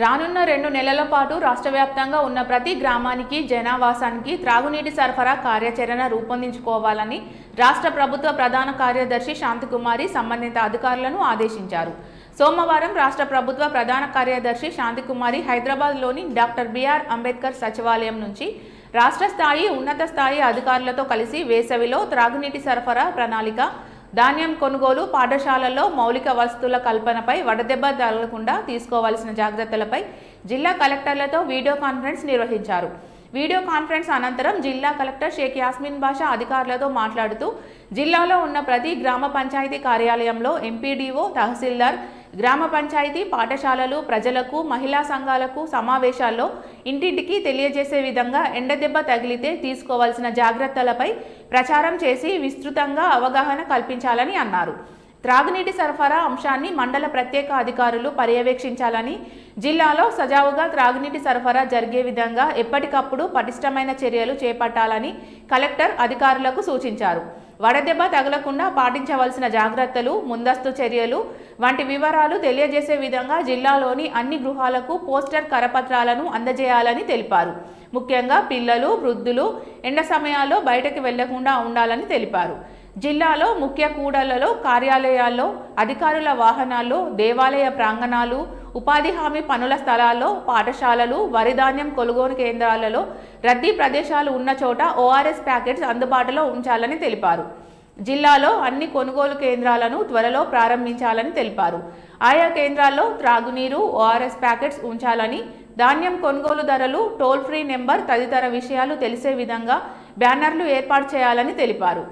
రానున్న రెండు నెలల పాటు రాష్ట్ర వ్యాప్తంగా ఉన్న ప్రతి గ్రామానికి జనావాసానికి త్రాగునీటి సరఫరా కార్యాచరణ రూపొందించుకోవాలని రాష్ట్ర ప్రభుత్వ ప్రధాన కార్యదర్శి శాంతికుమారి సంబంధిత అధికారులను ఆదేశించారు. సోమవారం రాష్ట్ర ప్రభుత్వ ప్రధాన కార్యదర్శి శాంతికుమారి హైదరాబాద్లోని డాక్టర్ బిఆర్ అంబేద్కర్ సచివాలయం నుంచి రాష్ట్ర స్థాయి ఉన్నత స్థాయి అధికారులతో కలిసి వేసవిలో త్రాగునీటి సరఫరా ప్రణాళిక ధాన్యం కొనుగోలు పాఠశాలల్లో మౌలిక వసతుల కల్పనపై వడదెబ్బ తగలకుండా తీసుకోవాల్సిన జాగ్రత్తలపై జిల్లా కలెక్టర్లతో వీడియో కాన్ఫరెన్స్ నిర్వహించారు. వీడియో కాన్ఫరెన్స్ అనంతరం జిల్లా కలెక్టర్ షేక్ యాస్మిన్ బాషా అధికారులతో మాట్లాడుతూ జిల్లాలో ఉన్న ప్రతి గ్రామ పంచాయతీ కార్యాలయంలో ఎంపీడీఓ తహసీల్దార్ గ్రామ పంచాయతీ పాఠశాలలు ప్రజలకు మహిళా సంఘాలకు సమావేశాల్లో ఇంటింటికి తెలియజేసే విధంగా ఎండదెబ్బ తగిలితే తీసుకోవాల్సిన జాగ్రత్తలపై ప్రచారం చేసి విస్తృతంగా అవగాహన కల్పించాలని అన్నారు. త్రాగునీటి సరఫరా అంశాన్ని మండల ప్రత్యేక అధికారులు పర్యవేక్షించాలని జిల్లాలో సజావుగా త్రాగునీటి సరఫరా జరిగే విధంగా ఎప్పటికప్పుడు పటిష్టమైన చర్యలు చేపట్టాలని కలెక్టర్ అధికారులకు సూచించారు. వడదెబ్బ తగలకుండా పాటించవలసిన జాగ్రత్తలు ముందస్తు చర్యలు వంటి వివరాలు తెలియజేసే విధంగా జిల్లాలోని అన్ని గృహాలకు పోస్టర్ కరపత్రాలను అందజేయాలని తెలిపారు. ముఖ్యంగా పిల్లలు వృద్ధులు ఎండ సమయాల్లో బయటకు వెళ్ళకుండా ఉండాలని తెలిపారు. జిల్లాలో ముఖ్య కూడళ్ళలో కార్యాలయాల్లో అధికారుల వాహనాల్లో దేవాలయ ప్రాంగణాలు ఉపాధి హామీ పనుల స్థలాల్లో పాఠశాలలు వరిధాన్యం కొనుగోలు కేంద్రాలలో రద్దీ ప్రదేశాలు ఉన్న చోట ఓఆర్ఎస్ ప్యాకెట్స్ అందుబాటులో ఉంచాలని తెలిపారు. జిల్లాలో అన్ని కొనుగోలు కేంద్రాలను త్వరలో ప్రారంభించాలని తెలిపారు. ఆయా కేంద్రాల్లో త్రాగునీరు ఓఆర్ఎస్ ప్యాకెట్స్ ఉంచాలని ధాన్యం కొనుగోలు ధరలు టోల్ ఫ్రీ నెంబర్ తదితర విషయాలు తెలిసే విధంగా బ్యానర్లు ఏర్పాటు చేయాలని తెలిపారు.